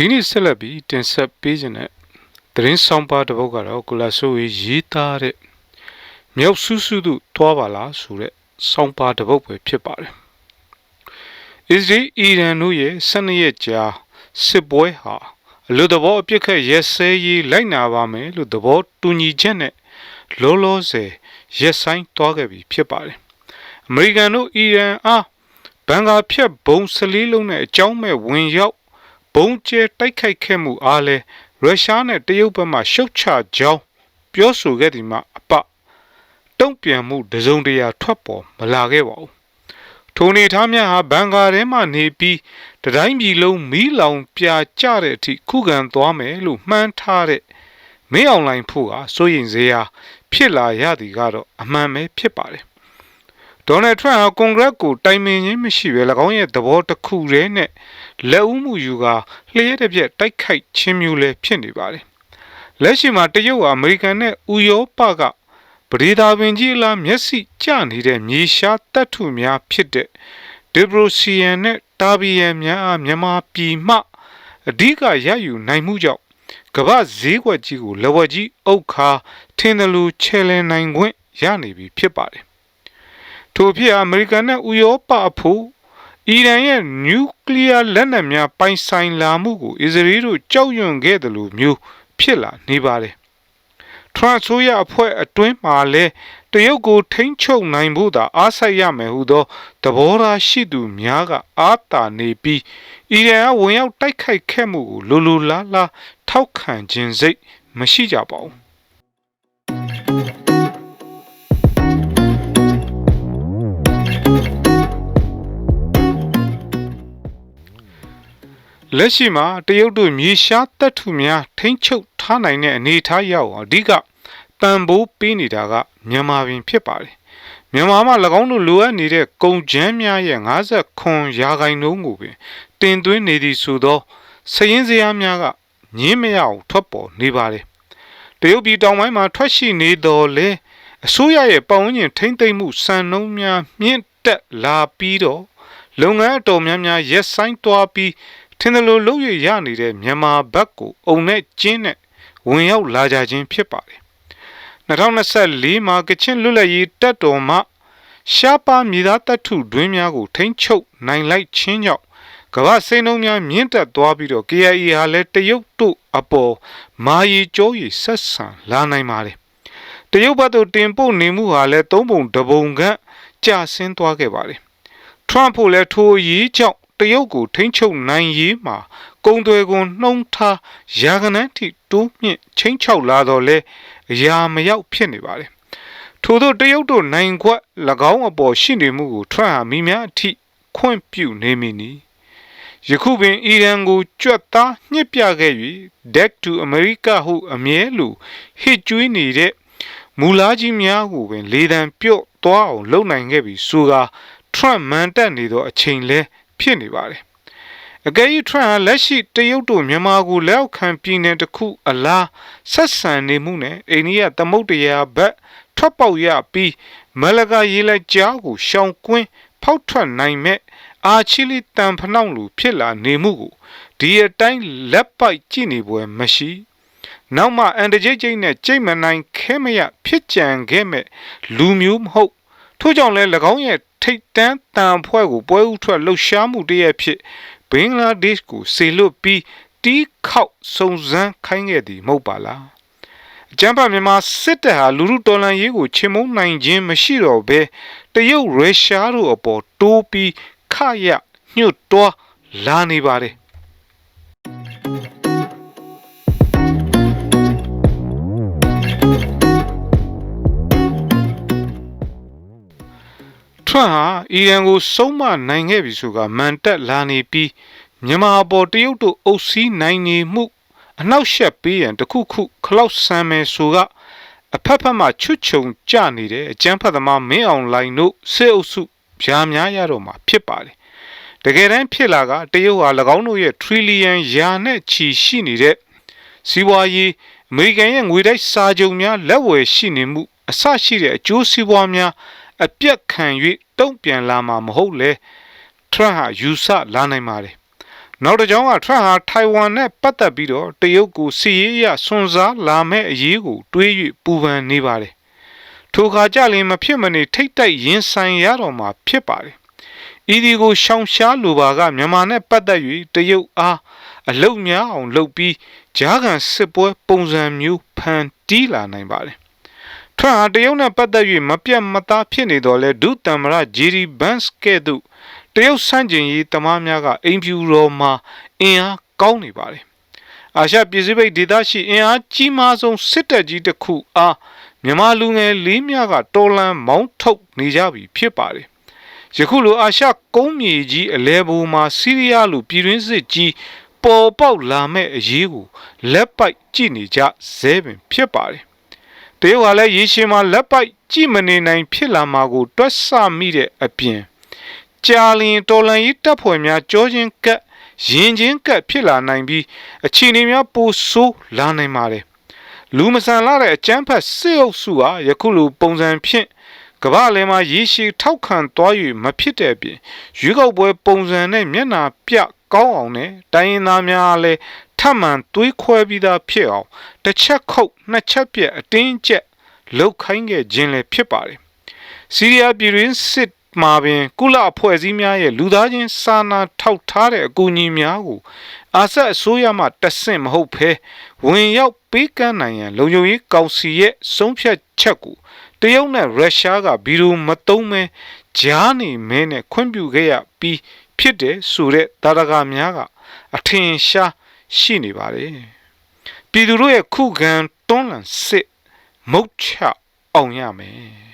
ဒီနေ့ဆက်လက်ပြီးတင်ဆက်ပေးခြင်းတဲ့သတင်းဆောင်ပါတစ်ပုဒ်ကတော့ကိုလာဆိုရေးရေးသားတဲ့မြောက်ဆူးဆူးတို့တွားပါလားဆိုတဲ့ဆောင်ပါတစ်ပုဒ်ပဲဖြစ်ပါတယ်။အစ္စရေးအီရန်တို့ရဲ့12ရက်ကြာစစ်ပွဲဟာအလို့သဘောအပြစ်ခတ်ရက်စဲရေးလိုက်နာပါမယ်လို့သဘောတူညီချက်နဲ့လောလောဆယ်ရက်ဆိုင်တွားခဲ့ပြီဖြစ်ပါတယ်။အမေရိကန်တို့အီရန်အားဘန်ကာဖြတ်ဘုံစလေးလုံးနဲ့အကြောင်းမဲ့ဝင်ရောက် ဘုံကျဲတိုက်ခိုက်ခဲ့မှုအားလဲရုရှားနဲ့တရုတ်ဘက်မှရှုတ်ချကြောင်းပြောဆိုခဲ့ဒီမှာအပတုံ့ပြန်မှုတစုံတရာထွက်ပေါ်မလာခဲ့ပါဘူးထိုနေထားများဟာဘန်ကာထဲမှနေပြီးတတိုင်းပြည်လုံးမီးလောင်ပြာကျတဲ့အထိခုခံသွားမယ်လို့မှန်းထားတဲ့မင်းအွန်လိုင်းဖို့ဟာစိုးရင်စရာဖြစ်လာရသည်ကတော့အမှန်ပဲဖြစ်ပါတယ်ဒေါ်နယ်ထရန့်ဟာကွန်ဂရက်ကိုတိုင်ပင်ခြင်းမရှိဘဲ၎င်းရဲ့သဘောတစ်ခုတည်းနဲ့ လက်ဦးမှုယူကာလျှက်တစ်ပြက်တိုက်ခိုက်ခြင်းမျိုးလည်းဖြစ်နေပါတယ်။လက်ရှိမှာတရုတ်ဟာအမေရိကန်နဲ့ဥရောပကပရိဒါပင်ကြီးအလားမျက်စိကျနေတဲ့မြေရှားတပ်ထုများဖြစ်တဲ့ဒီဘရိုစီယန်နဲ့တာဘီယန်များအားမြန်မာပြည်မှအဓိကရယူနိုင်မှုကြောင့်ကမ္ဘာဈေးကွက်ကြီးကိုလက်ဝက်ကြီးအုတ်ခါထင်းတယ်လို့ချဲလည်နိုင်ခွင့်ရနေပြီဖြစ်ပါတယ်။ထို့ဖြစ်အမေရိကန်နဲ့ဥရောပအဖို့ အီရန်ရဲ့နျူကလ িয়ার လက်နက်များပိုင်ဆိုင်လာမှုကိုအစ္စရေးတို့ကြောက်ရွံ့ခဲ့တယ်လို့မျိုးဖြစ်လာနေပါတယ်။ထရန့်ဆိုရအဖွဲ့အတွင်းမှာလည်းတရုတ်ကိုထိန်းချုပ်နိုင်ဖို့သာအားစိုက်ရမယ်ဟုသောသဘောထားရှိသူများကအာတာနေပြီးအီရန်ကဝင်ရောက်တိုက်ခိုက်ခဲ့မှုကိုလိုလိုလားလားထောက်ခံခြင်းစိတ်မရှိကြပါဘူး လက်ရှိမှာတရုတ်တို့မြေရှားတပ်ထုများထိမ့်ချုပ်ထားနိုင်တဲ့အနေအထားရောက်အောင်အဓိကပံပိုးပေးနေတာကမြန်မာပင်ဖြစ်ပါတယ်မြန်မာမှာ၎င်းတို့လိုအပ်နေတဲ့ကုန်ကျန်းများရဲ့59ရာခိုင်နှုန်းကိုပင်တင်သွင်းနေသည်ဆိုသောစည်ရင်းစရာများကညင်းမရအောင်ထွက်ပေါ်နေပါတယ်တရုတ်ပြည်တောင်ပိုင်းမှာထွက်ရှိနေတော်လဲအစိုးရရဲ့ပတ်ဝန်းကျင်ထိမ့်သိမ့်မှုစံနှုန်းများမြင့်တက်လာပြီးတော့လုပ်ငန်းအတော်များများရက်ဆိုင်သွားပြီး ထင်တယ်လို့လုပ်ရရနေတဲ့မြန်မာဘက်ကိုအုံနဲ့ကျင်းနဲ့ဝင်ရောက်လာကြခြင်းဖြစ်ပါတယ်2024မှာကချင်လွတ်လပ်ရေးတပ်တော်မှရှားပါမြေသားတပ်ထုတွင်းများကိုထိန်းချုပ်နိုင်လိုက်ခြင်းကြောင့်ကမ္ဘာစိန်နှုံးများမြင့်တက်သွားပြီးတော့ KIA ဟာလည်းတရုတ်တို့အပေါ်မာရီကျော်ရီဆက်ဆံလာနိုင်ပါတယ်တရုတ်ဘက်သို့တင်ပို့နေမှုဟာလည်းသုံးပုံတပုံကကျဆင်းသွားခဲ့ပါတယ်ထရန့်ဖို့လည်းထိုအရေးကြောင့် တရုတ်ကိုထိန်းချုပ်နိုင်ရေးမှာကုံသွယ်ကွန်နှုံထားရာခဏန်းထိတိုးမြင့်ချင်းချောက်လာတော့လဲအရာမရောက်ဖြစ်နေပါတယ်ထို့သောတရုတ်တို့နိုင်ခွက်၎င်းအပေါ်ရှိနေမှုကိုထရန့်ဟာမိများအထိခွင့်ပြုနေမည်နီယခုပင်အီရန်ကိုကြွက်သားညှစ်ပြခဲ့၍ Deck to America ဟုအမြဲလိုဟစ်ကြွေးနေတဲ့မူလားကြီးများကိုပင်လေတံပြော့သွားအောင်လုပ်နိုင်ခဲ့ပြီဆိုကာထရန့်မန်တက်နေသောအချိန်လဲ ဖြစ်နေပါတယ်အကယ်၍ထရန့်လက်ရှိတရုတ်တို့မြန်မာကိုလက်အောက်ခံပြည်နယ်တစ်ခုအလားဆက်ဆံနေမှုနဲ့အိန္ဒိယသမုဒ္ဒရာဘက်ထွက်ပေါက်ရပြီးမလကရေးလက်ကြားကိုရှောင်ကွင်းဖောက်ထွက်နိုင်မဲ့အာချီလီတန်ဖနှောင့်လူဖြစ်လာနေမှုကိုဒီအတိုင်းလက်ပိုက်ကြည့်နေပွဲမရှိနောက်မှအန်တကြိတ်ကြိတ်နဲ့ကြိတ်မနိုင်ခဲမရဖြစ်ကြံခဲ့မဲ့လူမျိုးမဟုတ်ထို့ကြောင့်လဲ၎င်းရဲ့ ထိတ်တန်းတန်ဖွဲ့ကိုပွဲဥထွက်လှုပ်ရှားမှုတရက်ဖြစ်ဘင်္ဂလားဒေ့ရှ်ကိုဆေလွတ်ပြီးတီးခေါက်စုံစမ်းခိုင်းခဲ့သည်မဟုတ်ပါလားအကြမ်းဖက်မြန်မာစစ်တပ်ဟာလူလူတော်လှန်ရေးကိုချေမုန်းနိုင်ခြင်းမရှိတော့ဘဲတရုတ်ရုရှားတို့အပေါ်တိုးပြီးခရညှို့တွားလာနေပါတယ် ထရန့်ဟာအီရန်ကိုစုံမနိုင်ခဲ့ပြီဆိုကမန်တက်လာနေပြီးမြန်မာပေါ်တရုတ်တို့အုပ်စီးနိုင်နေမှုအနောက်ရှက်ပေးရန်တခုခုခလောက်ဆမ်းမယ်ဆိုကအဖက်ဖက်မှချွတ်ချုံကြနေတဲ့အကျန်းဖတ်သမားမင်းအောင်လိုင်းတို့စစ်အုပ်စုဖြာများရတော့မှာဖြစ်ပါတယ်တကယ်တမ်းဖြစ်လာကတရုတ်ဟာ၎င်းတို့ရဲ့ trillion ယာနဲ့ချီရှိနေတဲ့စီးပွားရေးအမေရိကန်ရဲ့ငွေတိုက်စာချုပ်များလက်ဝယ်ရှိနေမှုအဆရှိတဲ့အကျိုးစီးပွားများ အပြက်ခံ၍တုံ့ပြန်လာမှာမဟုတ်လေထရန့်ဟာယူဆလာနိုင်ပါတယ်နောက်တစ်ကြောင်းကထရန့်ဟာထိုင်ဝမ်နဲ့ပတ်သက်ပြီးတော့တရုတ်ကိုစီရေးရစွန့်စားလာမဲ့အရေးကိုတွေး၍ပူပန်နေပါတယ်ထိုခါကြလင်မဖြစ်မနေထိတ်တိုက်ရင်ဆိုင်ရတော့မှာဖြစ်ပါတယ်ဤဒီကိုရှောင်ရှားလိုပါကမြန်မာနဲ့ပတ်သက်၍တရုတ်အားအလုတ်များအောင်လုပ်ပြီးဂျားကန်စစ်ပွဲပုံစံမျိုးဖန်တီးလာနိုင်ပါတယ် ထရန့်ဟာတရုတ်နဲ့ပတ်သက်၍မပြတ်မသားဖြစ်နေတော့လဲဒုတမ္မရဂျီရီဘန်စ်ကဲ့သို့တရုတ်ဆန့်ကျင်ရေးတမားများကအိမ်ဖြူတော်မှာအင်အားကောင်းနေပါတယ်အာရှပြည်စပိတ်ဒေသရှိအင်အားကြီးမားဆုံးစစ်တပ်ကြီးတစ်ခုအားမြန်မာလူငယ်လေးများကတော်လန်မောင်းထုတ်နေကြပြီဖြစ်ပါတယ်ယခုလိုအာရှကုန်းမြေကြီးအလဲဘိုမှာစီးရီးယားလိုပြည်တွင်းစစ်ကြီးပေါ်ပေါက်လာမဲ့အရေးကိုလက်ပိုက်ကြည့်နေကြဇဲပင်ဖြစ်ပါတယ် တရုတ်ကလည်းရေရှည်မှာလက်ပိုက်ကြည့်မနေနိုင်ဖြစ်လာမှာကိုတွက်ဆမိတဲ့အပြင်ကြာလင်တော်လန်ရေးတပ်ဖွဲ့များကြောချင်းကပ်ရင်ချင်းကပ်ဖြစ်လာနိုင်ပြီးအခြေအနေများပိုဆိုးလာနိုင်ပါတယ်လူမဆန်လာတဲ့အကျန်းဖက်စစ်အုပ်စုဟာယခုလိုပုံစံဖြင့်ကမ္ဘာလယ်မှာရေရှည်ထောက်ခံသွား၍မဖြစ်တဲ့အပြင်ရွေးကောက်ပွဲပုံစံနဲ့မျက်နာပြကောင်းအောင်နဲ့တိုင်းရင်းသားများလည်း ထပ်မံသွေးခွဲပြီးသားဖြစ်အောင်တစ်ချက်ခုတ်နှစ်ချက်ပြက်အတင်းကျပ်လှုပ်ခိုင်းခဲ့ခြင်းလည်းဖြစ်ပါတယ်စီးရီးယားပြည်တွင်းစစ်မှာပင်ကုလအဖွဲ့အစည်းများရဲ့လူသားချင်းစာနာထောက်ထားတဲ့အကူအညီများကိုအာဆက်အစိုးရမှတဆင့်မဟုတ်ဘဲဝင်ရောက်ပေးကမ်းနိုင်ရန်လုံခြုံရေးကောင်စီရဲ့ဆုံးဖြတ်ချက်ကိုတရုတ်နဲ့ရုရှားကဗီဒီယိုမသုံးမဲကြားနေမဲနဲ့ခွင့်ပြုခဲ့ရပြီးဖြစ်တယ်ဆိုတဲ့တာရကများကအထင်ရှား ရှိနေပါတယ်ပြည်သူတို့ရဲ့ခုခံတွန်းလှန်စစ်မုတ်ချအောင်ရမယ်